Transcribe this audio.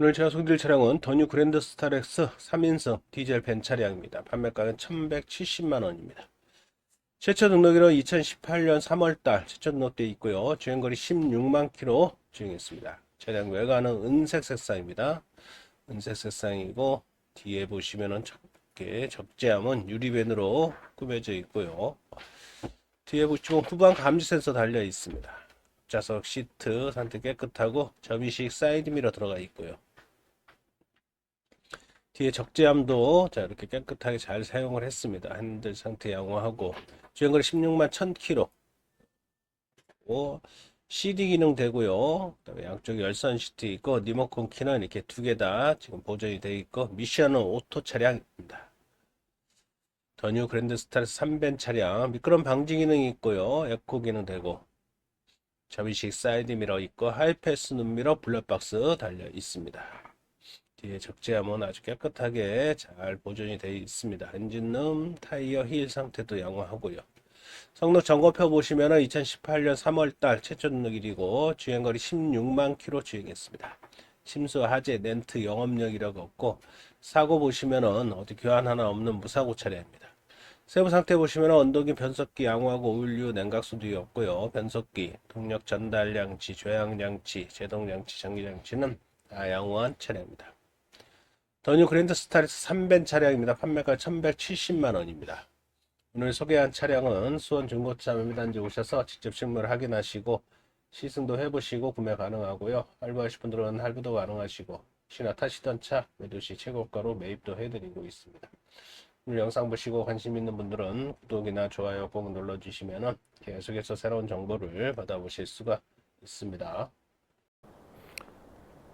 오늘 제가 소개드릴 차량은 더뉴 그랜드 스타렉스 3인승 디젤 벤 차량입니다. 판매가는 1170만 원입니다. 최초 등록일은 2018년 3월달 최초 등록되어 있고요. 주행거리 16만 킬로 주행했습니다. 차량 외관은 은색 색상입니다. 은색 색상이고 뒤에 보시면은 적게 적재함은 유리벤으로 꾸며져 있고요. 뒤에 보시면 후방 감지 센서 달려 있습니다. 좌석 시트 상태 깨끗하고 접이식 사이드 미러 들어가 있고요. 뒤에 적재함도 자 이렇게 깨끗하게 잘 사용을 했습니다. 핸들 상태 양호하고 주행거리 16만 1000km. 오, CD 기능 되고요. 그다음에 양쪽에 열선 시트 있고 리모컨 키는 이렇게 두 개 다 지금 보존이 되어 있고 미션은 오토 차량입니다. 더뉴 그랜드 스타렉스 3벤 차량 미끄럼 방지 기능이 있고요. 에코 기능 되고 접이식 사이드 미러 있고 하이패스 눈미러 블랙박스 달려 있습니다. 뒤에 적재함은 아주 깨끗하게 잘 보존이 되어 있습니다. 엔진룸, 타이어 힐 상태도 양호하고요. 성능 점검표 보시면 은 2018년 3월달 최초 등록일이고 주행거리 16만 킬로 주행했습니다. 침수, 하재, 렌트, 영업력이라고 없고 사고 보시면은 어디 교환 하나 없는 무사고 차량입니다. 세부 상태 보시면 언덕이 변속기 양호하고 오일류 냉각수도 없고요. 변속기, 동력 전달 장치, 조향 장치, 제동 장치, 전기 장치는 다 양호한 차량입니다. 더뉴 그랜드 스타렉스 3벤 차량입니다. 판매가 1170만 원입니다. 오늘 소개한 차량은 수원 중고차 매매단지 오셔서 직접 실물 확인하시고 시승도 해보시고 구매 가능하고요. 할부하실 분들은 할부도 가능하시고 혹시나 타시던 차 매도시 최고가로 매입도 해드리고 있습니다. 오늘 영상 보시고 관심 있는 분들은 구독이나 좋아요 꼭 눌러주시면 계속해서 새로운 정보를 받아보실 수가 있습니다.